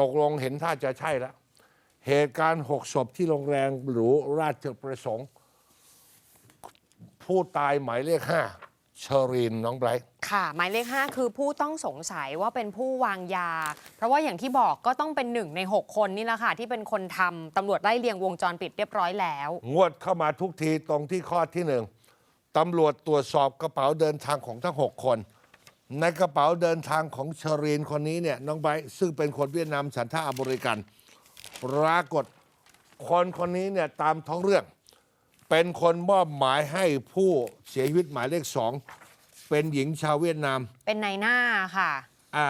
ตกลงเห็นท่าจะใช่แล้ว เหตุการณ์หกศพที่โรงแรมหรูราชประสงค์ ผู้ตายหมายเลขห้าเชอรีนน้องไบรท์ค่ะหมายเลข 5 คือผู้ต้องสงสัยว่าเป็นผู้วางยา เพราะว่าอย่างที่บอกก็ต้องเป็นหนึ่งใน 6 คนนี่แหละค่ะ ที่เป็นคนทำตำรวจไล่เลียงวงจรปิดเรียบร้อยแล้ว งวดเข้ามาทุกทีตรงที่ข้อที่หนึ่งตำรวจตรวจสอบกระเป๋าเดินทางของทั้ง 6 คน ในกระเป๋าเดินทางของเชอรีนคนนี้เนี่ยน้องไบร์ทซึ่งเป็นคนเวียดนามสัญชาติอเมริกันปรากฏคนคนนี้เนี่ยตามท้องเรื่อง เป็นคนมอบหมายให้ผู้เสียชีวิตหมายเลขสองเป็นหญิงชาวเวียดนาม เป็นนายหน้าค่ะ อ่า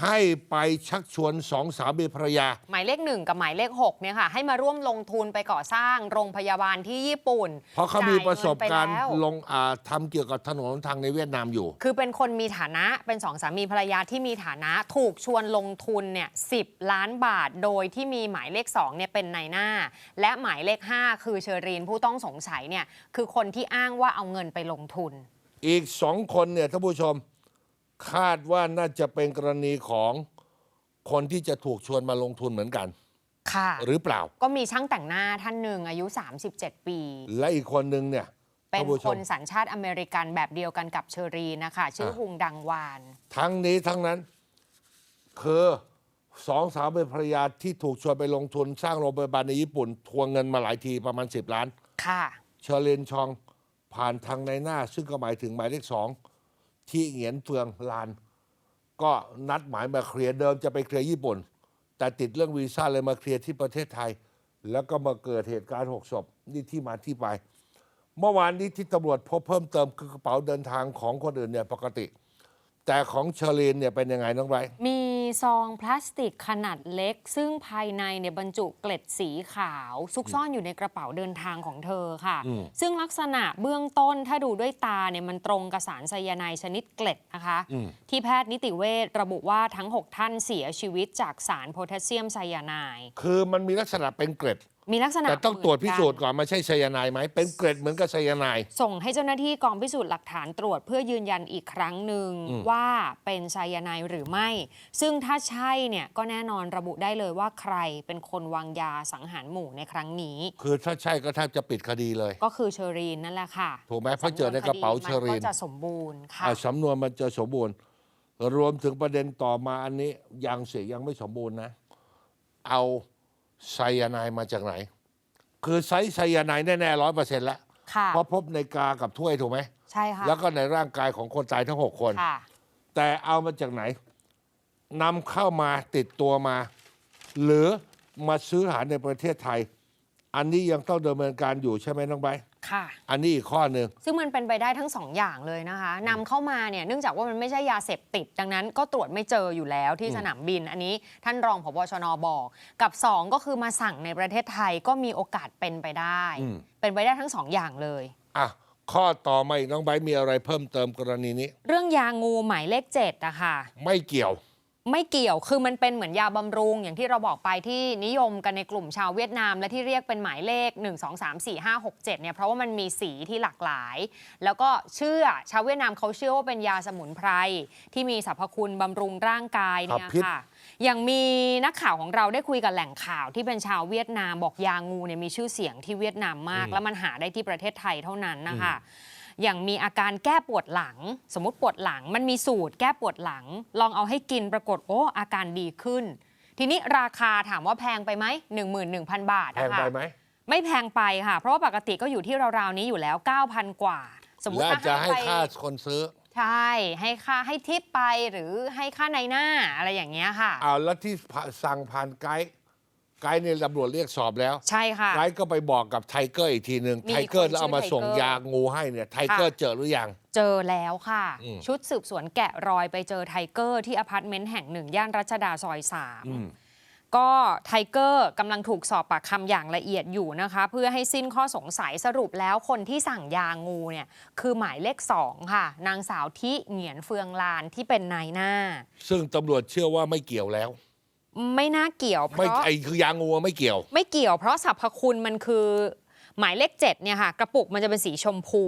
ให้ไปชักชวนสองสามีภรรยา หมายเลข1กับหมายเลข6เนี่ยค่ะ ให้มาร่วมลงทุนไปก่อสร้างโรงพยาบาลที่ญี่ปุ่นเพราะเขามีประสบการณ์จ่ยเงินไปแล้วลงอ่าทำเกี่ยวกับถนนหนทางในเวียดนามอยู่ คือเป็นคนมีฐานะเป็นสองสามีภรรยาที่มีฐานะถูกชวนลงทุนเนี่ยสิล้านบาทโดยที่มีหมายเลข2เนี่ยเป็นนายหน้า และหมายเลข 5 คือเชอรีนผู้ต้องสงสัยเนี่ยคือคนที่อ้างว่าเอาเงินไปลงทุน อีกสองคนเนี่ยท่านผู้ชม คาดว่าน่าจะเป็นกรณีของคนที่จะถูกชวนมาลงทุนเหมือนกัน ค่ะ หรือเปล่า ก็มีช่างแต่งหน้าท่านหนึ่งอายุ 37 ปี และอีกคนนึงเนี่ยเป็นท่านผู้ชคมนสัญชาติอเมริกันแบบเดียวกันกับเชอรีนนะคะ ชื่ออะฮุงดังวาน ทั้งนี้ทั้งนั้น คือสองสาวเป็นภรรยาที่ถูกชวนไปลงทุนสร้างโรงพยาบาลในญี่ปุ่น ทวงเงินมาหลายทีประมาณ 10 ล้าน ค่ะ เชอเลนชองผ่านทางในหน้า ซึ่งก็หมายถึงหมายเลขสอง ที่เหงียนเฟืองลาน ก็นัดหมายมาเคลียร์เดิมจะไปเคลียร์ญี่ปุ่น แต่ติดเรื่องวีซ่าเลยมาเคลียร์ที่ประเทศไทย แล้วก็มาเกิดเหตุการณ์หกศพนี่ที่มาที่ไป เมื่อวานนี้ที่ตำรวจพบเพิ่มเติมคือกระเป๋าเดินทางของคนอื่นเนี่ยปกติ แต่ของเชอรีนเนี่ยเป็นยังไงน้องไบรมี ซองพลาสติกขนาดเล็ก ซึ่งภายในเนี่ยบรรจุเกล็ดสีขาว ซุกซ่อนอยู่ในกระเป๋าเดินทางของเธอค่ะ ซึ่งลักษณะเบื้องต้นถ้าดูด้วยตาเนี่ยมันตรงกับสารไซยาไนด์ชนิดเกล็ดนะคะ ที่แพทย์นิติเวชระบุว่าทั้ง 6 ท่านเสียชีวิตจากสารโพแทสเซียมไซยาไนด์คือมันมีลักษณะเป็นเกร็ดมีลักษณะแต่ต้องตรวจพิสูจน์เหมือนกันก่อนไม่ใช่ไซยาไนด์ไหมเป็นเกร็ดเหมือนกับไซยาไนด์ส่งให้เจ้าหน้าที่กองพิสูจน์หลักฐานตรวจเพื่อยืนยันอีกครั้งหนึ่งว่าเป็นไซยาไนด์หรือไม่ ซึ่งถ้าใช่เนี่ยก็แน่นอนระบุได้เลยว่าใครเป็นคนวางยาสังหารหมู่ในครั้งนี้ คือถ้าใช่ก็แทบจะปิดคดีเลย ก็คือเชอรีนนั่นแหละค่ะถูกไหมเพราะเจอในกระเป๋าเชอรีมันนก็จะสมบูรณ์ค่ะ อะสำนวนมันจะสมบูรณ์ รวมถึงประเด็นต่อมาอันนี้ยังเสียยังไม่สมบูรณ์นะ เอา ไซยาไนด์มาจากไหน คือไซไซยาไนด์แน่ๆร้อยเปอร์เซ็นต์แล้วค่ะ เพราะพบในกากับถ้วยถูกไหม ใช่ค่ะแล้วก็ในร่างกายของคนตายทั้งหกคน ค่ะ แต่เอามาจากไหนนำเข้ามาติดตัวมา หรือมาซื้อหาในประเทศไทย อันนี้ยังต้องดำเนินการอยู่ใช่ไหมน้องใบร์ท ค่ะ อันนี้อีกข้อหนึ่ง ซึ่งมันเป็นไปได้ทั้งสองอย่างเลยนะคะนำเข้ามาเนี่ยเนื่องจากว่ามันไม่ใช่ยาเสพติด ดังนั้นก็ตรวจไม่เจออยู่แล้วที่สนามบิน อันนี้ท่านรองผบชนบอก กับ 2 ก็คือมาสั่งในประเทศไทยก็มีโอกาสเป็นไปได้ อืม เป็นไปได้ทั้งสองอย่างเลย อะ ข้อต่อมาอีกน้องใบร์ทมีอะไรเพิ่มเติมกรณีนี้ เรื่องยางูหมายเลข7อะค่ะไม่เกี่ยว ไม่เกี่ยว คือมันเป็นเหมือนยาบำรุง อย่างที่เราบอกไปที่นิยมกันในกลุ่มชาวเวียดนาม และที่เรียกเป็นหมายเลข 1 2 3 4 5 6 7เนี่ยเพราะว่ามันมีสีที่หลากหลาย แล้วก็เชื่อชาวเวียดนามเขาเชื่อว่าเป็นยาสมุนไพรที่มีสรรพคุณบำรุงร่างกายเนี่ยขับพิษค่ะอย่างมีนักข่าวของเราได้คุยกับแหล่งข่าวที่เป็นชาวเวียดนามบอกยางูเนี่ยมีชื่อเสียงที่เวียดนามมาก แล้วมันหาได้ที่ประเทศไทยเท่านั้นนะคะ อย่างมีอาการแก้ปวดหลัง สมมติปวดหลัง มันมีสูตรแก้ปวดหลัง ลองเอาให้กินปรากฏโอ้อาการดีขึ้น ทีนี้ราคาถามว่าแพงไปไหม11,000 บาทแพงนะคะไปไหมไม่แพงไปค่ะ เพราะว่าปกติก็อยู่ที่ราวๆนี้อยู่แล้ว 9,000 กว่า สมมติแล้วถ้าจะให้ไปค่าคนซื้อ ใช่ ให้ค่าให้ทิปไปหรือให้ค่าในหน้าอะไรอย่างเงี้ยค่ะ เอาแล้วที่สั่งผ่านไกด์ ไกด์เนี่ยตำรวจเรียกสอบแล้วใช่ค่ะไกด์ก็ไปบอกกับไทเกอร์อีกทีหนึ่งมีไทเกอร์คนแล้วเอามาชื่อส่งไทเกอร์ยางูให้เนี่ยไทเกอร์ค่ะเจอหรือยัง เจอแล้วค่ะอืมชุดสืบสวนแกะรอยไปเจอไทเกอร์ที่อพาร์ตเมนต์แห่งหนึ่งย่านรัชดาซอยสามอืมก็ไทเกอร์กำลังถูกสอบปากคำอย่างละเอียดอยู่นะคะ เพื่อให้สิ้นข้อสงสัยสรุปแล้วคนที่สั่งยางูเนี่ยคือหมายเลขสองค่ะ นางสาวทิเหงียนเฟืองลานที่เป็นนายหน้า ซึ่งตำรวจเชื่อว่าไม่เกี่ยวแล้ว ไม่น่าเกี่ยวเพไม่ราะไอคือยางูไม่เกี่ยว ไม่เกี่ยวเพราะสรรพคุณมันคือหมายเลขเจ็ดเนี่ยค่ะกระปุกมันจะเป็นสีชมพู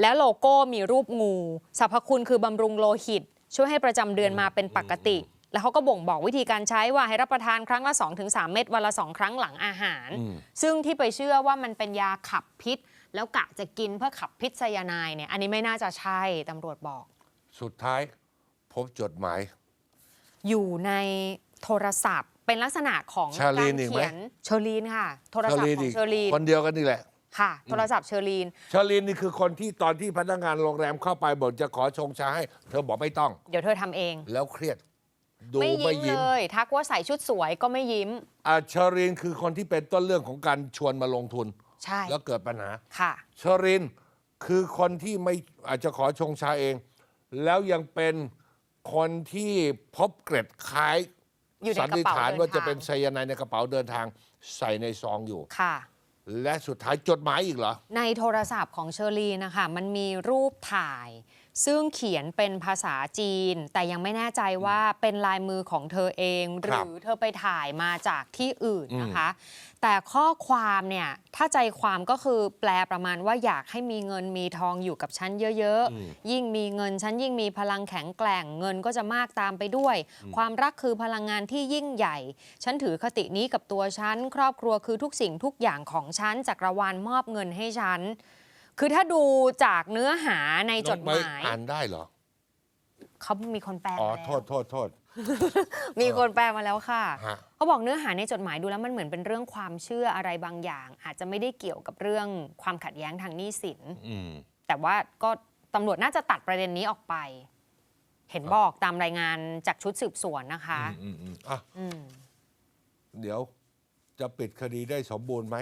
แล้วโลโก้มีรูปงูสรรพคุณคือบำรุงโลหิต ช่วยให้ประจำเดือนมาเป็นปกติ แล้วเขาก็บ่งบอกวิธีการใช้ว่าให้รับประทานครั้งละ 2-3 เม็ดวันละ 2 ครั้งหลังอาหารอืมซึ่งที่ไปเชื่อว่ามันเป็นยาขับพิษ แล้วกะจะกินเพื่อขับพิษไซยาไนด์เนี่ยอันนี้ไม่น่าจะใช่ตำรวจบอก สุดท้ายพบจดหมาย อยู่ใน โทรศัพท์ เป็นลักษณะของเชอรีกานรอีกไหม เขียนเชอรีนค่ะ โทรศัพท์ของเชอรีนคนเดียวกันนี่แหละ ค่ะ โทรศัพท์เชอรีน เชอรีนนี่คือคนที่ตอนที่พนักงานโรงแรมเข้าไปบอกจะขอชงชาให้ เธอบอกไม่ต้อง เดี๋ยวเธอทำเอง แล้วเครียด ดูไม่ไม่ยิ้มยิ้มเลย ทักว่าใส่ชุดสวยก็ไม่ยิ้ม อ่าเชอรีนคือคนที่เป็นต้นเรื่องของการชวนมาลงทุน ใช่ แล้วเกิดปัญหา ค่ะ เชอรินคือคนที่ไม่อาจจะขอชงชาเอง แล้วยังเป็นคนที่พบเกร็ดคล้าย อยู่ในสันนิษฐานกระเป๋าเดินว่าจะทางเป็นไซยาไนด์ในกระเป๋าเดินทางใส่ในซองอยู่ ค่ะ และสุดท้ายจดหมายอีกเหรอ ในโทรศัพท์ของเชอรีนนะคะ มันมีรูปถ่าย ซึ่งเขียนเป็นภาษาจีน แต่ยังไม่แน่ใจว่าเป็นลายมือของเธอเองหครับรือเธอไปถ่ายมาจากที่อื่นนะคะ แต่ข้อความเนี่ยถ้าใจความก็คือแปลประมาณว่าอยากให้มีเงินมีทองอยู่กับฉันเยอะๆ ยิ่งมีเงินฉันยิ่งมีพลังแข็งแกร่งเงินก็จะมากตามไปด้วย ความรักคือพลังงานที่ยิ่งใหญ่ ฉันถือคตินี้กับตัวฉัน ครอบครัวคือทุกสิ่งทุกอย่างของฉันจักรวาลมอบเงินให้ฉัน คือถ้าดูจากเนื้อหาในจดหน้องมายไอ่านได้เหรอ เขามีคนแปลอ๋อ มาแล้วโทษโทษโทษ มีคนแปลมาแล้วค่ะ ฮะ เขาบอกเนื้อหาในจดหมายดูแล้วมันเหมือนเป็นเรื่องความเชื่ออะไรบางอย่าง อาจจะไม่ได้เกี่ยวกับเรื่องความขัดแย้งทางหนี้สิน อืม แต่ว่าก็ตำรวจน่าจะตัดประเด็นนี้ออกไป เห็นบอกตามรายงานจากชุดสืบสวนนะคะ อืมอืมอะ อืม เดี๋ยวจะปิดคดีได้สมบูรณ์ไหม